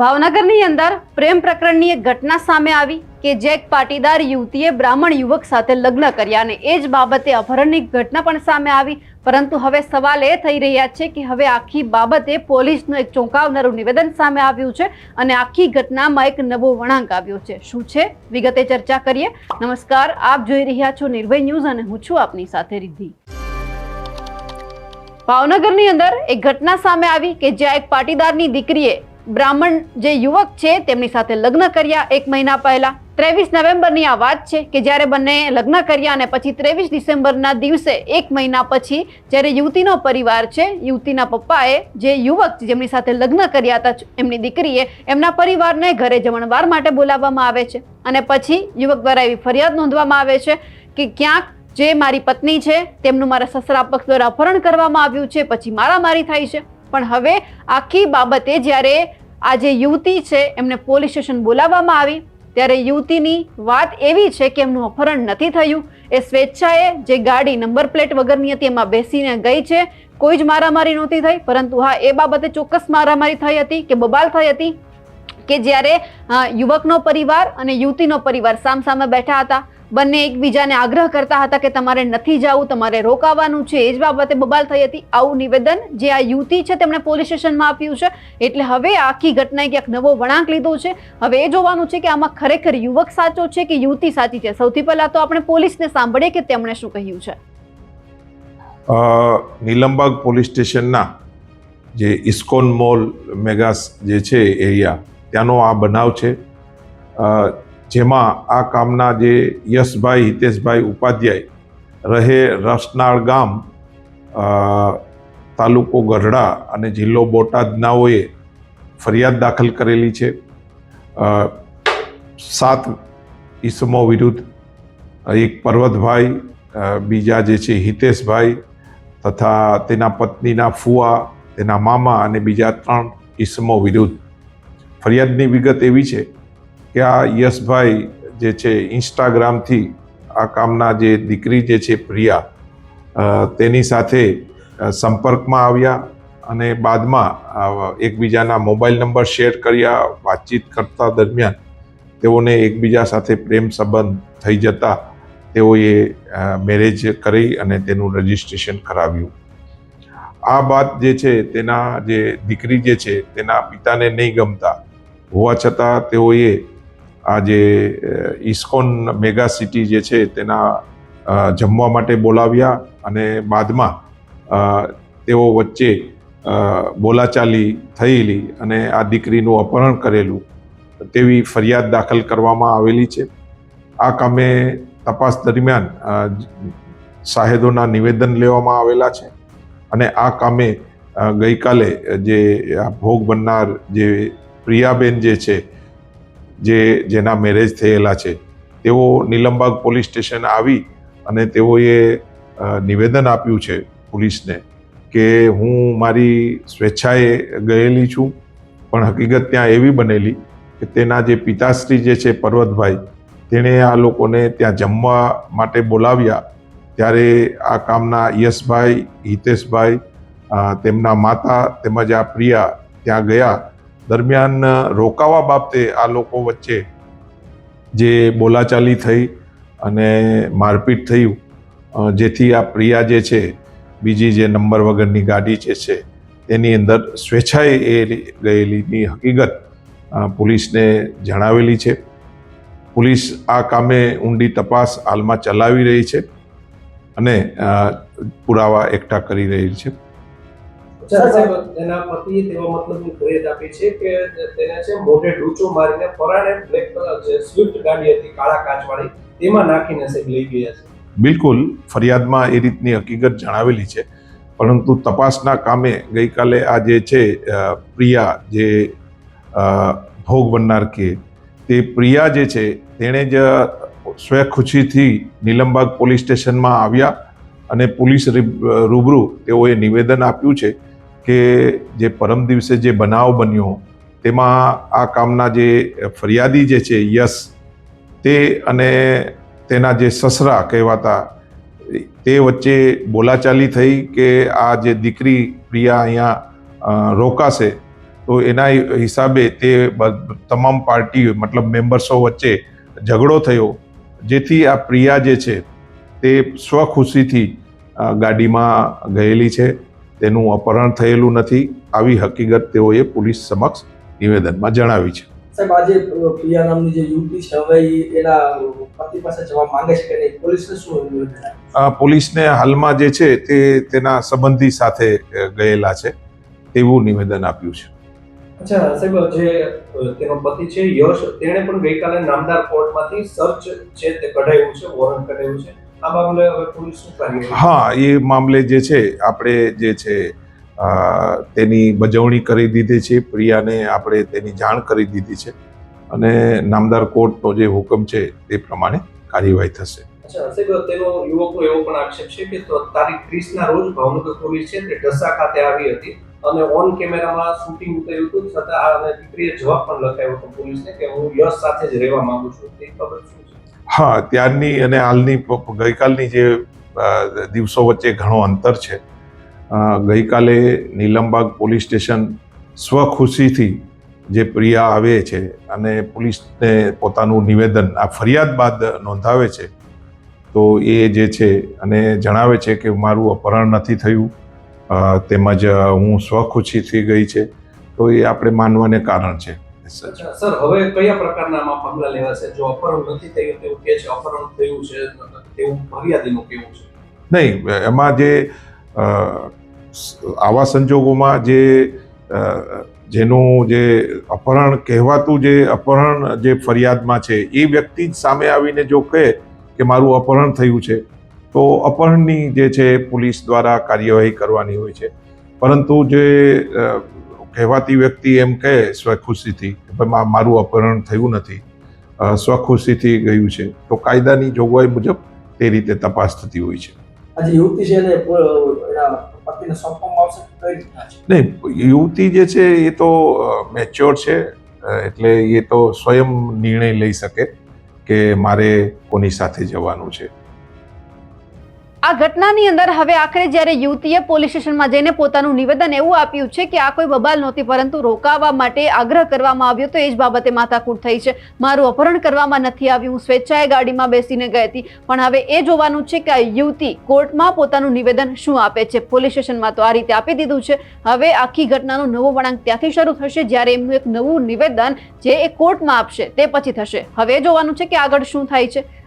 ભાવનગરની અંદર પ્રેમ પ્રકરણની એક ઘટના સામે આવી કે જે એક પાટીદાર યુવતીએ બ્રાહ્મણ યુવક સાથે લગ્ન કર્યા અને એ જ બાબતે અપહરણની ઘટના પણ સામે આવી. પરંતુ હવે સવાલ એ થઈ રહ્યા છે કે હવે આખી બાબતે પોલીસનું એક ચોંકાવનારું નિવેદન સામે આવ્યું છે અને આખી ઘટનામાં એક નવો વળાંક આવ્યો છે. શું છે? વિગતે ચર્ચા કરીએ. નમસ્કાર, આપ જોઈ રહ્યા છો નિર્ભય ન્યૂઝ અને હું છું આપની સાથે રિદ્ધિ. ભાવનગરની અંદર એક ઘટના સામે આવી કે જ્યાં એક પાટીદારની દીકરીએ બ્રાહ્મણ જે યુવક છે, તેમની સાથે લગ્ન કર્યા એક મહિના પહેલા. ત્રેવીસ નવેમ્બરની આ વાત છે કે જ્યારે બંને લગ્ન કર્યા અને પછી ત્રેવીસ ડિસેમ્બરના દિવસે એક મહિના પછી જ્યારે યુવતીનો પરિવાર છે, યુવતીના પપ્પાએ જે યુવક જેમની સાથે લગ્ન કર્યા હતા, એમની દીકરીએ એમના પરિવારને ઘરે જમણવાર માટે બોલાવવામાં આવે છે. અને પછી યુવક દ્વારા એવી ફરિયાદ નોંધવામાં આવે છે કે ક્યાંક જે મારી પત્ની છે, તેમનું મારા સસરા પક્ષ દ્વારા અપહરણ કરવામાં આવ્યું છે, પછી મારામારી થાય છે. પણ હવે આખી બાબતે જ્યારે આ જે યુવતી છે, એમને પોલીસ સ્ટેશન બોલાવવામાં આવી, ત્યારે યુવતીની વાત એવી છે કે એમનું અપહરણ નથી થયું. એ સ્વેચ્છાએ જે ગાડી નંબર પ્લેટ વગરની હતી, એમાં બેસીને ગઈ છે. કોઈ જ મારામારી નહોતી થઈ, પરંતુ હા, એ બાબતે ચોક્કસ મારામારી થઈ હતી કે બબાલ થઈ હતી કે જ્યારે યુવકનો પરિવાર અને યુવતીનો પરિવાર સામસામે બેઠા હતા. બંને એકબીજાને આગ્રહ કરતા હતા કે તમારે નથી જવું, તમારે રોકાવાનું છે. એ જ બાબતે બબાલ થઈ હતી આવું નિવેદન જે આ યુવતી છે તેમણે પોલીસ સ્ટેશનમાં આપ્યું છે. એટલે હવે આખી ઘટનાએ ક્યાંક નવો વળાંક લીધો છે. હવે એ જોવાનું છે કે આમાં ખરેખર યુવક સાચો છે કે યુવતી સાચી છે? સૌથી પહેલાં તો આપણે પોલીસને સાંભળીએ કે તેમણે શું કહ્યું છે. નીલમબાગ પોલીસ સ્ટેશનના જે ઇસ્કોન મોલ મેગાસ જે છે, એરિયા, ત્યાંનો આ બનાવ છે. જેમાં આ કામના જે યશભાઈ, હિતેશભાઈ ઉપાધ્યાય રહે રસનાળ ગામ તાલુકો ગઢડા અને જિલ્લો બોટાદનાઓએ ફરિયાદ દાખલ કરેલી છે. સાત ઈસમો વિરુદ્ધ એક પર્વતભાઈ બીજા જે છે હિતેશભાઈ તથા તેના પત્નીના ફુવા તેના મામા અને બીજા ત્રણ ઈસમો વિરુદ્ધ. ફરિયાદની વિગત એવી છે કે આ યશભાઈ જે છે, ઇન્સ્ટાગ્રામથી આ કામના જે દીકરી જે છે, પ્રિયા તેની સાથે સંપર્કમાં આવ્યા અને બાદમાં એકબીજાના મોબાઈલ નંબર શેર કર્યા, વાતચીત કરતા દરમિયાન તેઓને એકબીજા સાથે પ્રેમ સંબંધ થઈ જતા તેઓએ મેરેજ કરી અને તેનું રજિસ્ટ્રેશન કરાવ્યું. આ વાત જે છે, તેના જે દીકરી જે છે, તેના પિતાને નહીં ગમતા. હોવા છતાં તેઓએ આ જે ઇસ્કોન મેગા સિટી જે છે તેના જમવા માટે બોલાવ્યા અને બાદમાં તેઓ વચ્ચે બોલાચાલી થયેલી અને આ દીકરીનું અપહરણ કરેલું તેવી ફરિયાદ દાખલ કરવામાં આવેલી છે. આ કામે તપાસ દરમિયાન સાહેદોના નિવેદન લેવામાં આવેલા છે અને આ કામે ગઈકાલે જે ભોગ બનનાર જે પ્રિયાબેન જે છે જે જેના મેરેજ થયેલા છે, તેઓ નીલમબાગ પોલીસ સ્ટેશન આવી અને તેઓએ નિવેદન આપ્યું છે પોલીસને કે હું મારી સ્વેચ્છાએ ગયેલી છું, પણ હકીકત ત્યાં એવી બનેલી કે તેના જે પિતાશ્રી જે છે પર્વતભાઈ, તેણે આ લોકોને ત્યાં જમવા માટે બોલાવ્યા. ત્યારે આ કામના યશભાઈ, હિતેશભાઈ તેમના માતા તેમજ આ પ્રિયા ત્યાં ગયા દરમિયાન રોકાવા બાબતે આ લોકો વચ્ચે જે બોલાચાલી થઈ અને મારપીટ થયું જેથી આ પ્રિયા જે છે, બીજી જે નંબર વગરની ગાડી જે છે, તેની અંદર સ્વેચ્છાએ એ ગયેલીની હકીકત પોલીસને જણાવેલી છે. પોલીસ આ કામે ઊંડી તપાસ હાલમાં ચલાવી રહી છે અને પુરાવા એકઠા કરી રહી છે. અચ્છા સાહેબ તેવા મતલબની ફરિયાદ આપી છે કે તેને છે મોઢે ડૂચો મારીને પરાણે બ્લેક કલર છે સ્વિફ્ટ ગાડી હતી કાળા કાચવાળી તેમાં નાખીને સાહેબ લઈ ગયા છે. બિલકુલ ફરિયાદમાં એ રીતની હકીકત જણાવેલી છે. પરંતુ તપાસના કામે ગઈકાલે આ જે છે પ્રિયા જે ભોગ બનનાર કે તે પ્રિયા જે છે તેણે જ સ્વખુશીથી નીલમબાગ પોલીસ સ્ટેશનમાં આવ્યા અને પોલીસ રૂબરૂ તેઓએ નિવેદન આપ્યું છે. કે જે પરમ દિવસે જે બનાવ બન્યો, તેમાં આ કામના જે ફરિયાદી જે છે, યશ, તે અને તેના જે સસરા કહેવાતા, તે વચ્ચે બોલાચાલી થઈ કે આ જે દીકરી પ્રિયા અહીંયા રોકાશે, તો એના હિસાબે તે તમામ પાર્ટી મતલબ મેમ્બર્સો વચ્ચે ઝઘડો થયો, જેથી આ પ્રિયા જે છે, તે સ્વખુશીથી ગાડીમાં ગયેલી છે. તેનું અપહરણ થયેલું નથી. આવી હકીકત તેઓએ પોલીસ સમક્ષ નિવેદનમાં જણાવી છે. સાહેબ આજે પ્રિયા નામની જે યુવતી છે હવે એના પતિ પાસે જવા માંગે છે કે નહીં? પોલીસને શું પોલીસને હાલમાં જે છે તે તેના સંબંધી સાથે ગયેલા છે તેવું નિવેદન આપ્યું છે. અચ્છા સાહેબ જે તેનો પતિ છે યશ તેણે પણ ગઈકાલે નામદાર કોર્ટમાંથી સર્ચ છે તે કઢાવ્યું છે વોરંટ કઢાવ્યું છે. હા એ મામલે જે છે આપણે જે છે તેની બજવણી કરી દીધી છે પ્રિયાને આપણે તેની જાણ કરી દીધી છે અને નામદાર કોર્ટનો જે હુકમ છે તે પ્રમાણે કાર્યવાહી થશે. યુવકનો એવો પણ આક્ષેપ છે કે તારીખ ત્રીસ રોજ ભાવનગર પોલીસ છે તે ઢસા ખાતે આવી હતી અને ઓન કેમેરામાં શૂટિંગ હતું છતાં દીકરીએ જવાબ પણ લખાયો હતો પોલીસને કે હું યશ સાથે જ રહેવા માંગુ છું. તે ખબર શું છે? હા, ત્યારની અને હાલની ગઈકાલની જે દિવસો વચ્ચે ઘણો અંતર છે. ગઈકાલે નીલમબાગ પોલીસ સ્ટેશન સ્વખુશીથી જે પ્રિયા આવે છે અને પોલીસને પોતાનું નિવેદન, આ ફરિયાદ બાદ નોંધાવે છે, તો એ જે છે અને જણાવે છે કે મારું અપહરણ નથી થયું. તેમજ હું સ્વખુશીથી ગઈ છે, તો એ આપણે માનવાને કારણ છે. સર હવે કયા પ્રકારના આમાં પગલા લેવાશે? જો અપહરણ નથી થયું તેવું કે છે અપહરણ થયું છે તેવું ફરિયાદીનું કેવું છે. નહીં એમાં જે આવા સંજોગોમાં જે જેનું જે અપહરણ કહેવાતું જે અપહરણ જે ફરિયાદમાં છે એ વ્યક્તિ જ સામે આવીને જો કહે કે મારું અપહરણ થયું છે તો અપહરણની જે છે પોલીસ દ્વારા કાર્યવાહી કરવાની હોય છે. પરંતુ જે કહેવાતી વ્યક્તિ એમ કહે સ્વખુશીથી મારું અપહરણ થયું નથી. સ્વખુશીથી ગયું છે. તો કાયદાની જોગવાઈ મુજબ તે રીતે તપાસ થતી હોય છે. યુવતી છે નહીં યુવતી જે છે એ તો મેચ્યોર છે એટલે એ તો સ્વયં નિર્ણય લઈ શકે કે મારે કોની સાથે જવાનું છે. આ ઘટનાની અંદર હવે આખરે જ્યારે યુવતીએ પોલીસ સ્ટેશનમાં જઈને પોતાનું નિવેદન એવું આપ્યું છે કે આ કોઈ બબાલ નહોતી, પરંતુ રોકાવા માટે આગ્રહ કરવામાં આવ્યો તો એ જ બાબતે માથાકૂટ થઈ છે. મારું અપહરણ કરવામાં નથી આવ્યું, હું સ્વેચ્છાએ ગાડીમાં બેસીને ગઈ હતી. પણ હવે એ જોવાનું છે કે આ યુવતી કોર્ટમાં પોતાનું નિવેદન શું આપે છે? પોલીસ સ્ટેશનમાં તો આ રીતે આપી દીધું છે. હવે આખી ઘટનાનો નવો વળાંક ત્યાંથી શરૂ થશે જ્યારે એમનું એક નવું નિવેદન જે એ કોર્ટમાં આપશે તે પછી થશે. હવે જોવાનું છે કે આગળ શું થાય છે.